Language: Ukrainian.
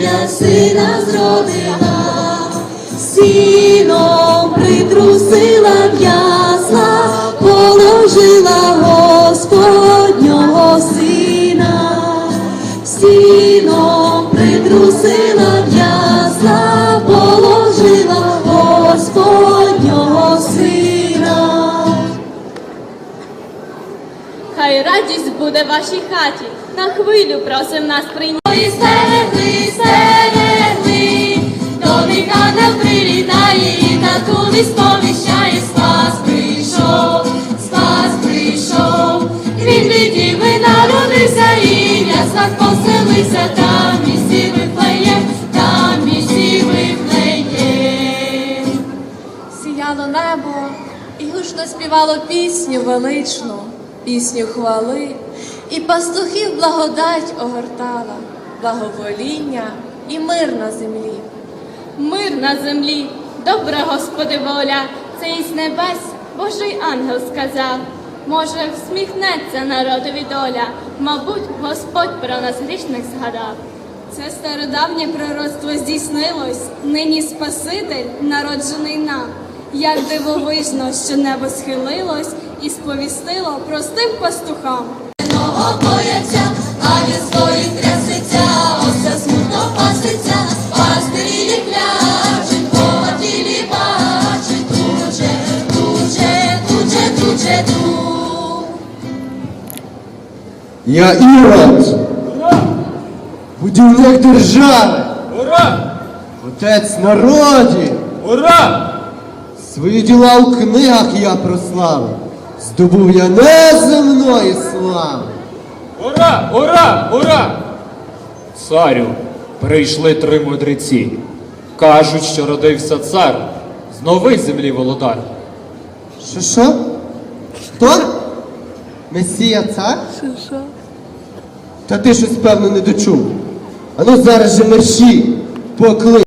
для сина зродила, сіном притрусила в'ясла, положила Господнього сина, сіном притрусила в'ясла, положила Господнього сина. Хай радість буде в вашій хаті, на хвилю просим нас прийняти. Вість спас прийшов, спас прийшов, він від діви народився і в яслах поселився, там в місті Вифлеєм, там Сіяло небо і гучно співало пісню величну, пісню хвали, і пастухів благодать огортала, благовоління і мир на землі. Мир на землі, добра Господи воля, це із небес Божий ангел сказав. Може, всміхнеться народові доля, мабуть, Господь про нас грішних згадав. Це стародавнє пророцтво здійснилось, нині Спаситель, народжений нам. Як дивовижно, що небо схилилось і сповістило простим пастухам. Я Ірод, будівник держави, Ура! отець народів. Ура! Свої діла у книгах я прославив, здобув я неземної слави. Ура! Ура! Ура! Царю, прийшли три мудреці. Кажуть, що родився цар, з новий землі володар. Що що? Хто? Месія цар? Та ти щось певно не дочув. Ану зараз же мерщі, покли.